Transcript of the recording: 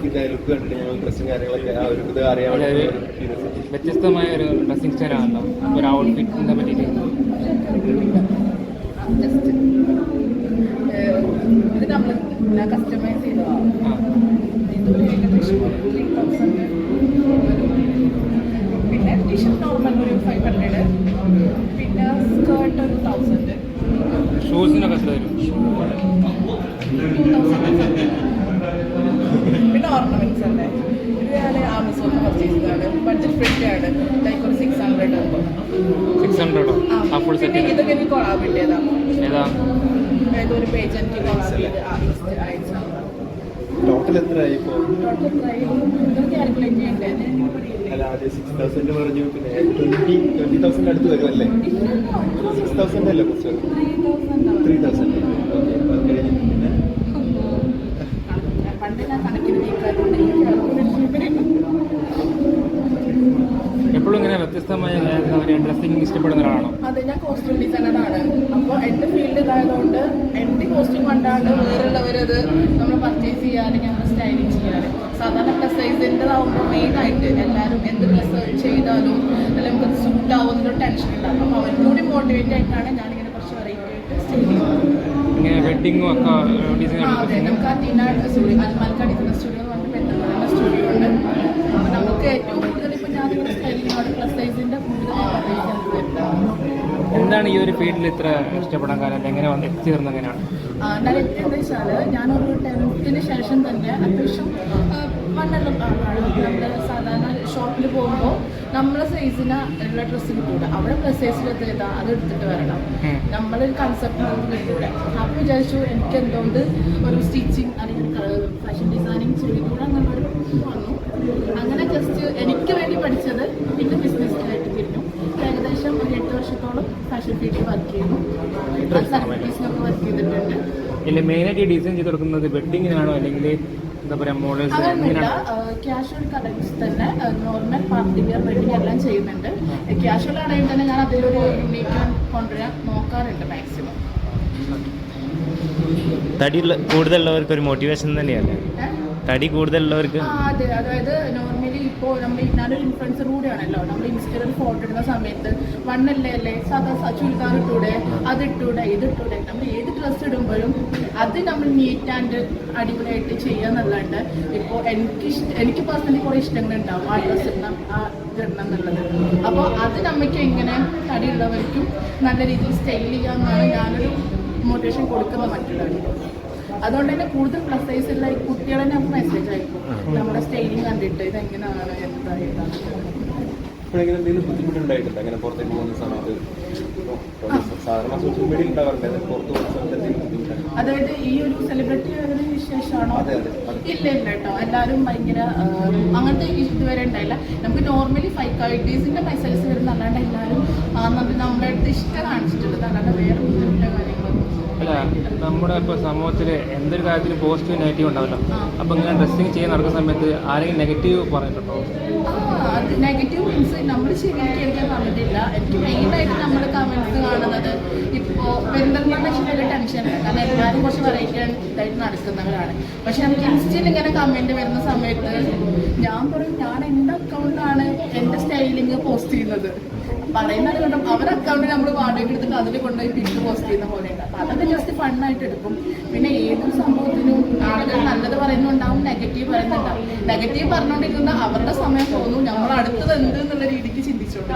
ഇതിന്റെ ലുക്ക് കണ്ടിട്ട് ഞങ്ങൾ ഡ്രസ്സും കാര്യങ്ങളൊക്കെ ആ ഒരു ഇത് അറിയാൻ വേണ്ടി. വ്യത്യസ്തമായ ഒരു ഡ്രസ്സിംഗ് സ്റ്റൈലാണല്ലോ ഒരു ഔട്ട്ഫിറ്റിനെ പറ്റിയിട്ട് ഇത് നമ്മൾ കസ്റ്റമൈസ് ചെയ്തതാണ് ആ ഇതൊരു ഏകദേശം ത്രീ തൗസൻഡ് പിന്നെ ടീഷർട്ട് നോർമൽ ഒരു ഫൈവ് ഹൺഡ്രഡ് പിന്നെ സ്കേർട്ട് ഒരു തൗസൻഡ് ഷൂസിനൊക്കെ എത്ര വരും? ടു തൗസൻഡ് പിന്നെ ഓർണമെന്റ്സ് അല്ലേ? ഇത് ഞാൻ ആമസോണിൽ പർച്ചേസ് ചെയ്തതാണ്. ബഡ്ജറ്റ് ഫ്രണ്ട്ലി ആണ്. ലൈക്ക് ഒരു സിക്സ് ഹൺഡ്രഡ് സിക്സ് ഹൺഡ്രഡോ ആ ഫുൾ സെറ്റ് ഇതൊക്കെ എനിക്ക് കൊളാബ് കിട്ടിയതാണ് ഏതാ? ഏതൊരു പേജ് എനിക്ക് കൊളാബ് ചെയ്ത്. ടോട്ടൽ എത്രയായി ഇപ്പോൾ ടോട്ടൽ ഇത് കാൽക്കുലേറ്റ് ചെയ്യണ്ടേ? അല്ല ആദ്യം സിക്സ് തൗസൻഡ് പറഞ്ഞു പിന്നെ ട്വന്റി ട്വന്റി തൗസൻഡ് അടുത്ത് വരും അല്ലേ സിക്സ് തൗസൻഡ് അല്ലേ കുറച്ച് ത്രീ തൗസൻഡ് ഓക്കെ അത് കഴിഞ്ഞ് പിന്നെ പണ്ട് ഞാൻ കണക്കിന് നീക്കാറുണ്ട് ഈ കാൽക്കുലേഷൻ എപ്പോഴും ഇങ്ങനെ വ്യത്യസ്തമായ എന്താ പറയുക ഡ്രസ്സിങ് ഇഷ്ടപ്പെടുന്ന ഒരാളാണോ അതെ ഞാൻ കോസ്റ്റ്യൂം ഡിസൈനറാണ് അപ്പോൾ എന്റെ ഫീൽഡ് ഇതായതുകൊണ്ട് എന്റെ കോസ്റ്റ്യൂം കണ്ടാണ്ട് വേറുള്ളവരത് നമ്മൾ പർച്ചേസ് ചെയ്യാൻ നമ്മൾ സ്റ്റൈലിങ് ചെയ്യാറ് സാധാരണ പ്ലസ് സൈസിന്റെതാവുമ്പോൾ മെയിനായിട്ട് എല്ലാവരും എന്ത് ഡ്രസ്സ് ചെയ്താലും അല്ലെങ്കിൽ നമുക്ക് സൂട്ട് ആവുന്നൊരു ടെൻഷൻ ഉണ്ടാകും അപ്പോൾ അവരും കൂടി മോട്ടിവേറ്റ് ആയിട്ടാണ് ഞാനിങ്ങനെ കുറച്ച് വെറൈറ്റി ആയിട്ട് സ്റ്റൈൽ ചെയ്യുന്നത്. ഇങ്ങനെ വെഡിങ്ങും ഒക്കെ ഡിസൈൻ അതെ നമുക്ക് Teena studio Almalka design studio എന്ന് പറഞ്ഞിട്ട് സ്റ്റുഡിയോ ഉണ്ട്. അപ്പോൾ നമുക്ക് ഏറ്റവും കൂടുതൽ ഇപ്പോൾ ഞാനിങ്ങനെ സ്റ്റൈലിങ്ങോട് പ്ലസ് സൈസിന്റെ കൂടുതൽ എന്താണ് ഈ ഒരു ഫീൽഡിൽ ഇത്ര ഇഷ്ടപ്പെടാൻ കാരണം എങ്ങനെ വന്ന്? എത്തിച്ചേർന്ന് എങ്ങനെയാണ്? ആ, ഞാൻ എത്തിയെന്ന് വെച്ചാൽ ഞാനൊരു ടെൻത്തിന് ശേഷം തന്നെ അത്യാവശ്യം മണ്ണെല്ലാം നമ്മൾ സാധാരണ ഷോപ്പിൽ പോകുമ്പോൾ നമ്മളെ സൈസിന് ഉള്ള ഡ്രസ്സ് കിട്ടൂല. അവിടെ പ്ലസ് സൈസിൽ എത്തിയതാ അത് എടുത്തിട്ട് വരണം. നമ്മളൊരു കൺസെപ്റ്റ് കിട്ടൂല. അപ്പം വിചാരിച്ചു എനിക്ക് എന്തുകൊണ്ട് ഒരു സ്റ്റിച്ചിങ് അല്ലെങ്കിൽ ഫാഷൻ ഡിസൈനിങ് ചെയ്തുകൂടെ ഒരു വന്നു. അങ്ങനെ ജസ്റ്റ് എനിക്ക് വേണ്ടി പഠിച്ചത് പിന്നെ ബിസിനസ്സിലായിട്ട് തിരിഞ്ഞു ഏകദേശം ഒരു എട്ട് വർഷത്തോളം ഫാഷൻ ഫീൽഡിൽ വർക്ക് ചെയ്യുന്നു. സർവീസിനൊക്കെ വർക്ക് ചെയ്തിട്ടുണ്ട്. ഇല്ല മെയിനായിട്ട് ഡിസൈൻ ചെയ്ത് കൊടുക്കുന്നത് വെഡിങ്ങിനാണോ അല്ലെങ്കിൽ എന്താ പറയാ മോഡൽസ് ക്യാഷ്വൽ കളക്ഷൻസ് തന്നെ. നോർമൽ പാർട്ടി വെയർ വെഡിങ് എല്ലാം ചെയ്യുന്നുണ്ട്. ക്യാഷ്വൽ ആണെങ്കിൽ തന്നെ ഞാൻ അതിലൊരു യൂണീക്ക് കൊണ്ടുവരാൻ നോക്കാറുണ്ട് മാക്സിമം തടി കൂടുതലുള്ളവർക്ക് ഒരു മോട്ടിവേഷൻ തന്നെയല്ലേ? തടി കൂടുതലുള്ളവർക്ക് ആ അതെ. അതായത് നോർമലി ഇപ്പോൾ നമ്മൾ ഞാനൊരു ഇൻഫ്ലുവൻസർ കൂടെയാണല്ലോ. നമ്മൾ ഇൻസ്റ്റയിൽ ഒരു ഫോട്ടോ ഇടുന്ന സമയത്ത് വണ്ണല്ലേ അല്ലേ? സാധാ ചുരിദാർ ഇട്ടൂടെ അത് ഇട്ടൂടെ ഇത് ഇട്ടൂടെ. നമ്മൾ ഏത് ഡ്രസ്സ് ഇടുമ്പോഴും അത് നമ്മൾ നീറ്റ് ആൻഡ് അടിപൊളിയായിട്ട് ചെയ്യാന്നല്ലാണ്ട് ഇപ്പോൾ എനിക്ക് എനിക്ക് പേഴ്സണലി കുറേ ഇഷ്ടങ്ങളുണ്ടാവും ആ ഡ്രസ്സ് ഇടണം ആ ഇതിടണം എന്നുള്ളത്. അപ്പോൾ അത് നമുക്ക് എങ്ങനെ തടിയുള്ളവർക്കും നല്ല രീതിയിൽ സ്റ്റൈൽ ചെയ്യാമെന്നാണ് ഞാനൊരു മോട്ടിവേഷൻ കൊടുക്കുന്നത് മറ്റുള്ളവർക്ക്. അതുകൊണ്ട് തന്നെ കൂടുതൽ പ്ലസ് സൈസ് ഈ കുട്ടികളെ നമുക്ക് മെസ്സേജ് അയക്കും. നമ്മുടെ സ്റ്റൈലിംഗ് കണ്ടിട്ട് ഇതെങ്ങനെയാണ് എന്താ എന്തെങ്കിലും ബുദ്ധിമുട്ടുണ്ടായിട്ടുണ്ട്? അങ്ങനെ പുറത്തേക്ക് പോകുന്ന സമയത്ത്? സാധാരണ സോഷ്യൽ മീഡിയയിൽ ഉണ്ടാവാറുണ്ട് പുറത്ത് പോകുന്ന സമയത്ത് എന്തെങ്കിലും ബുദ്ധിമുട്ടാണ് അതായത് ഈ ഒരു സെലിബ്രിറ്റി ആയതിനു വിശേഷമാണോ. ഇല്ല ഇല്ല കേട്ടോ. എല്ലാവരും ഭയങ്കര അങ്ങനത്തെ ഇതുവരെ ഉണ്ടായില്ല. നമുക്ക് നോർമലി ഫൈവ് ക്വാളിറ്റീസിന്റെ മെസ്സേജസ് വരുന്ന അല്ലാണ്ട് എല്ലാവരും നമ്മുടെ അടുത്ത് ഇഷ്ടം കാണിച്ചിട്ടുള്ളത് അല്ലാണ്ട് വേറെ നമ്മുടെ ഇപ്പോൾ സമൂഹത്തിൽ എന്തൊരു കാര്യത്തിലും പോസിറ്റീവ് നെഗറ്റീവ് ഉണ്ടാവല്ലോ. അപ്പോൾ ഇങ്ങനെ ഡ്രസ്സിങ് ചെയ്യാൻ നടക്കുന്ന സമയത്ത് ആരെങ്കിലും നെഗറ്റീവ് പറഞ്ഞിട്ടുണ്ടോ? നെഗറ്റീവ് മീൻസ് നമ്മൾ ശരിയാക്കി എനിക്ക് പറഞ്ഞിട്ടില്ല. എനിക്ക് മെയിനായിട്ട് നമ്മൾ കമൻസ് കാണുന്നത് ഇപ്പോൾ പെരുന്തൽമണ്ണ ടെൻഷൻ ടെൻഷനാണ് കാരണം എല്ലാവരും കുറച്ച് വെറൈറ്റി ഇതായിട്ട് നടക്കുന്നവരാണ്. പക്ഷെ നമുക്ക് ഇൻസ്റ്റയിൽ ഇങ്ങനെ കമന്റ് വരുന്ന സമയത്ത് ഞാൻ പറയും ഞാൻ എന്റെ അക്കൗണ്ടാണ് എന്റെ സ്റ്റൈലിങ് പോസ്റ്റ് ചെയ്യുന്നത്. പറയുന്നത് കണ്ടും അവരുടെ അക്കൗണ്ടിൽ നമ്മൾ വാടക എടുത്തിട്ട് അതിൽ കൊണ്ടുപോയി പിക്ക് പോസ്റ്റ് ചെയ്യുന്ന പോലെയുണ്ട്. അപ്പൊ അതൊക്കെ ജസ്റ്റ് ഫണ്ണായിട്ട് എടുക്കും. പിന്നെ ഏതൊരു സംഭവത്തിനും ആളുകൾ നല്ലത് പറയുന്നുണ്ടാവും നെഗറ്റീവ് പറയുന്നുണ്ടാവും. നെഗറ്റീവ് പറഞ്ഞുകൊണ്ടിരിക്കുന്ന അവരുടെ സമയം തോന്നും നമ്മൾ അടുത്തത് എന്ത് എന്നുള്ള രീതിക്ക് ചിന്തിച്ചോണ്ട്